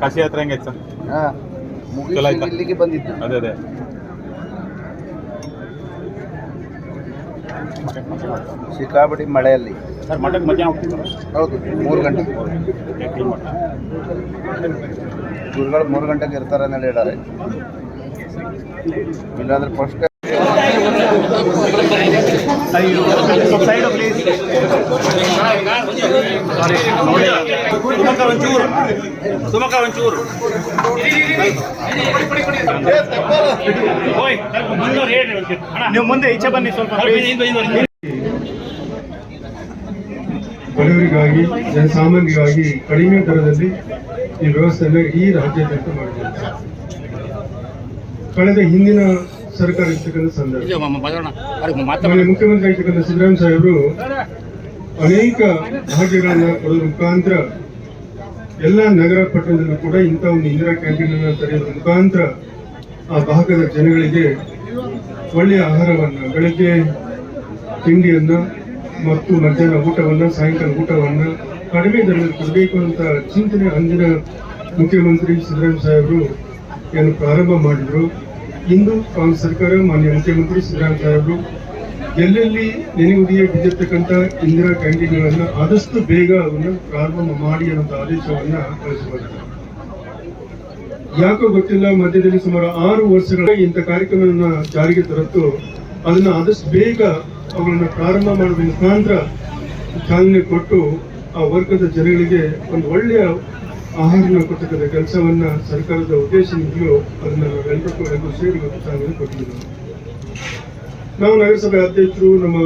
ಕಾಶಿ ಯಾತ್ರೆ ಹೆಂಗೈತೆ ಸರ್ ಚಲೋ ಆಯ್ತಾ? ಇಲ್ಲಿಗೆ ಬಂದಿದ್ದು. ಅದೇ ಅದೇ. ಸಿಕ್ಕಾಪಟ್ಟಿ ಮಳೆಯಲ್ಲಿ. ಸರ್ ಮಠಕ್ಕೆ ಮಧ್ಯಾಹ್ನ ಹೌದು ಮೂರು ಗಂಟೆ. ಗುರುಗಳು ಮೂರು ಗಂಟೆಗೆ ಇರ್ತಾರೆ ಅಂತ ಹೇಳಿದ್ದಾರೆ ಇಲ್ಲಾಂದ್ರೆ ಫಸ್ಟ್ ನೀವು ಮುಂದೆ ಈಚೆ ಬನ್ನಿ ಸ್ವಲ್ಪ ಬಡವರಿಗಾಗಿ ಜನಸಾಮಾನ್ಯರಿಗಾಗಿ ಕಡಿಮೆ ದರದಲ್ಲಿ ಈ ವ್ಯವಸ್ಥೆಯನ್ನು ಈ ರಾಜ್ಯಾದ್ಯಂತ ಮಾಡಿದ್ದಾರೆ. ಕಳೆದ ಹಿಂದಿನ ಸರ್ಕಾರ ಇರ್ತಕ್ಕಂಥ ಸಂದರ್ಭ. ಮುಖ್ಯಮಂತ್ರಿ ಆಗಿರ್ತಕ್ಕಂಥ ಸಿದ್ದರಾಮಯ್ಯ ಸಾಹೇಬರು ಅನೇಕ ಭಾಗ್ಯಗಳನ್ನ ಕೊಡೋದ್ರ ಮುಖಾಂತರ ಎಲ್ಲ ನಗರ ಪಟ್ಟಣದಲ್ಲೂ ಕೂಡ ಇಂಥ ಒಂದು ಇಂದಿರಾ ಕ್ಯಾಂಟೀನ್ ಅನ್ನು ತೆರೆಯೋದ್ರ ಮುಖಾಂತರ ಆ ಭಾಗದ ಜನಗಳಿಗೆ ಒಳ್ಳೆಯ ಆಹಾರವನ್ನು ಬೆಳಗ್ಗೆ ತಿಂಡಿಯನ್ನ ಮತ್ತು ಮಧ್ಯಾಹ್ನ ಊಟವನ್ನ, ಸಾಯಂಕಾಲ ಊಟವನ್ನ ಕಡಿಮೆ ದರದಲ್ಲಿ ಕೊಡಬೇಕು ಅಂತ ಚಿಂತನೆ ಅಂದಿನ ಮುಖ್ಯಮಂತ್ರಿ ಸಿದ್ದರಾಮಯ್ಯ ಸಾಹೇಬರು ಏನು ಪ್ರಾರಂಭ ಮಾಡಿದ್ರು. ಇಂದು ಕಾಂಗ್ರೆಸ್ ಸರ್ಕಾರ, ಮಾನ್ಯ ಮುಖ್ಯಮಂತ್ರಿ ಸಿದ್ದರಾಮಯ್ಯ ಸಾಹೇಬರು ಎಲ್ಲೆಲ್ಲಿ ನೆನೆಗುದಿಗೆ ಬಿದ್ದಿರ್ತಕ್ಕಂಥ ಇಂದಿರಾ ಕ್ಯಾಂಟೀನ್ಗಳನ್ನ ಆದಷ್ಟು ಬೇಗ ಅದನ್ನು ಪ್ರಾರಂಭ ಮಾಡಿ ಅನ್ನೋ ಆದೇಶವನ್ನ ಕಳಿಸಿದ್ದಾರೆ ಯಾಕೋ ಗೊತ್ತಿಲ್ಲ, ಮಧ್ಯದಲ್ಲಿ ಸುಮಾರು ಆರು ವರ್ಷಗಳ ಇಂಥ ಕಾರ್ಯಕ್ರಮವನ್ನು ಜಾರಿಗೆ ತರತ್ತು ಅದನ್ನ ಆದಷ್ಟು ಬೇಗ ಅವುಗಳನ್ನ ಪ್ರಾರಂಭ ಮಾಡುವ ಮುಖಾಂತರ ಚಾಲನೆ ಕೊಟ್ಟು ಆ ವರ್ಗದ ಜನಗಳಿಗೆ ಒಂದು ಒಳ್ಳೆಯ ಆಹಾರನ ಕೊಡ್ತಕ್ಕಂಥ ಕೆಲಸವನ್ನ ಸರ್ಕಾರದ ಉದ್ದೇಶದಿಂದಲೂ ಅದನ್ನು ನಾವೆಲ್ಲರೂ ಎಲ್ಲರೂ ಸೇರಿ ಇವತ್ತು ಚಾಲನೆ ಕೊಟ್ಟಿದ್ದೀವಿ. ನಾವು ನಗರಸಭೆ ಅಧ್ಯಕ್ಷರು, ನಮ್ಮ